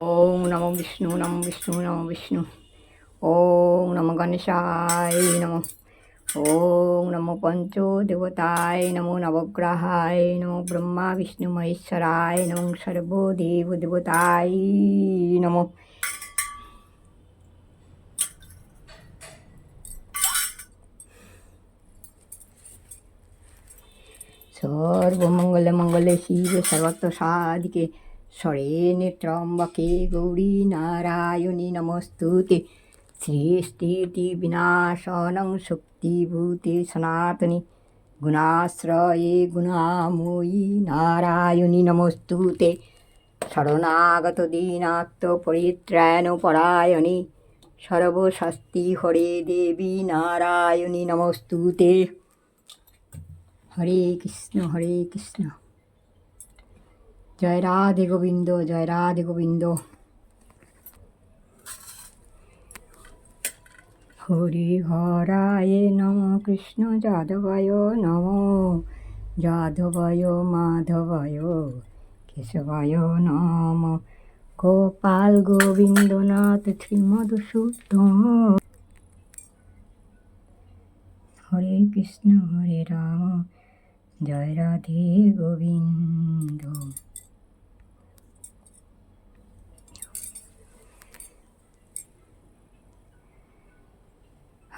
ওং নম বিষ্ণু নম বিষ্ণু নম বিষ্ণু ওং নম গণেশায় নম ওং নম পঞ্চদেবতায় নমো নবগ্রহায় নমো ব্রহ্মা বিষ্ণু মহেশ্বরায় নম সর্বদেব দেবতায় নম সর্বমঙ্গলে মঙ্গলে শিব সর্বত্র সাদিকে স্বরেণে ত্রম্বকে গৌরী নারায়ণী নমস্তুতে সৃষ্টিতি বিনাশনং শক্তিভূতে সনাতনী গুণাশ্রয়ে গুণাময়ী নারায়ণী নমস্তুতে শরণাগত দীনাত্ম পরিত্রাণ পরায়ণী সর্বশস্তি হরে দেবী নারায়ণী নমস্তুতে হরে কৃষ্ণ হরে কৃষ্ণ জয় রাধে গোবিন্দ, জয় রাধে গোবিন্দ। হরি হরায় নম কৃষ্ণ যাদবায় নম। যাদবায়, মাধবায়, কেশবায় নম। গোপাল গোবিন্দনাথ শ্রীমধুসূদন হরে কৃষ্ণ, হরে রাম। জয় রাধে গোবিন্দ।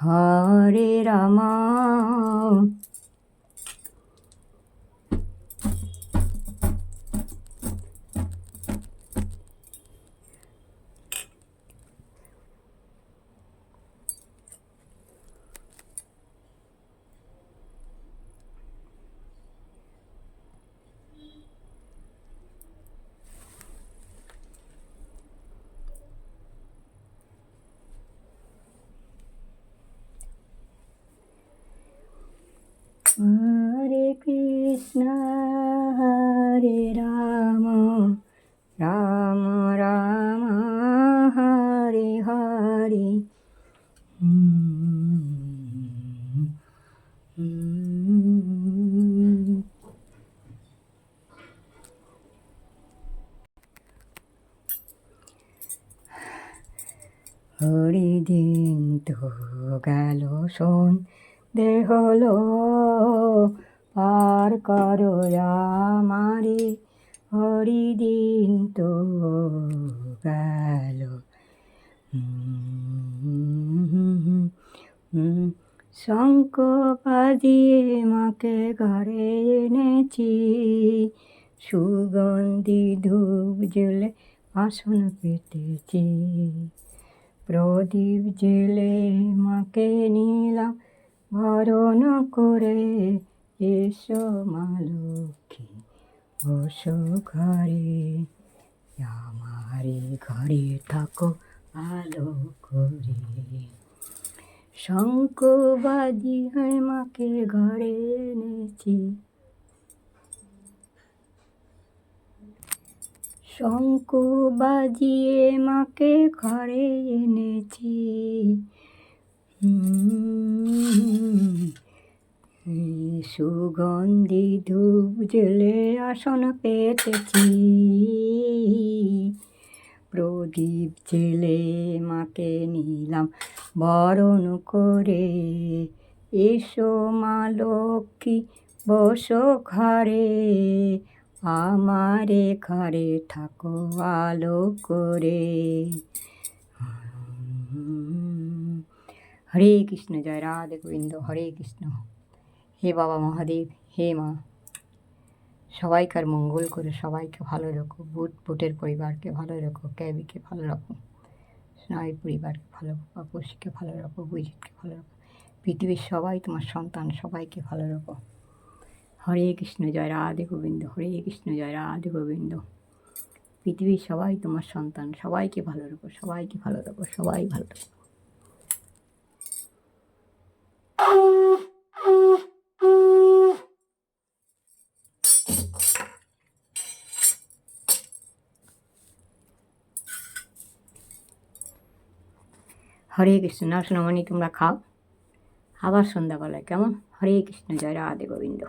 হরে রাম। হুম। হরিদিন তো গেল শোন দেহলো পার করো আমারে হরিদিন তো শঙ্খ বাজিয়ে মাকে ঘরে এনেছি। সুগন্ধি ধূপ জেলে আসন পেতেছি। প্রদীপ জেলে মাকে নিলাম বরণ করে। এসো মা লক্ষ্মী, বসো ঘরে। আমারে ঘরে থাকো, আলো করে। শঙ্খ বাজি হয় মাকে ঘরে এনেছি। শঙ্খ বাজিয়ে মাকে ঘরে এনেছি। সুগন্ধি ধূপ জেলে আসন পেতেছি। প্রদীপ জেলে মাকে নিলাম বরণ করে। এসো মা লক্ষ্মী, বসো ঘরে। আমারে ঘরে থাকো আলো করে। হরে কৃষ্ণ, জয় রাধে গোবিন্দ, হরে কৃষ্ণ। হে বাবা মহাদেব, হে মা। সবাইকার মঙ্গল করে সবাইকে ভালো রাখো বুট, বুটের পরিবারকে ভালো রাখো ক্যাবিকে ভালো রাখো স্নায়ু পরিবারকে ভালো রাখো আপসিকে ভালো রাখো বুঝিতকে ভালো রাখো পৃথিবীর সবাই তোমার সন্তান, সবাইকে ভালো রাখো। হরে কৃষ্ণ, জয় রাধে গোবিন্দ, হরে কৃষ্ণ, জয় রাধে গোবিন্দ। পৃথিবীর সবাই তোমার সন্তান, সবাইকে ভালো রাখো, সবাইকে ভালো রাখো, সবাই ভালো রাখো। হরে কৃষ্ণ না তোমরা খাও আবার সন্ধ্যাবেলায় কেমন? হরে কৃষ্ণ জয় রাধে গোবিন্দ।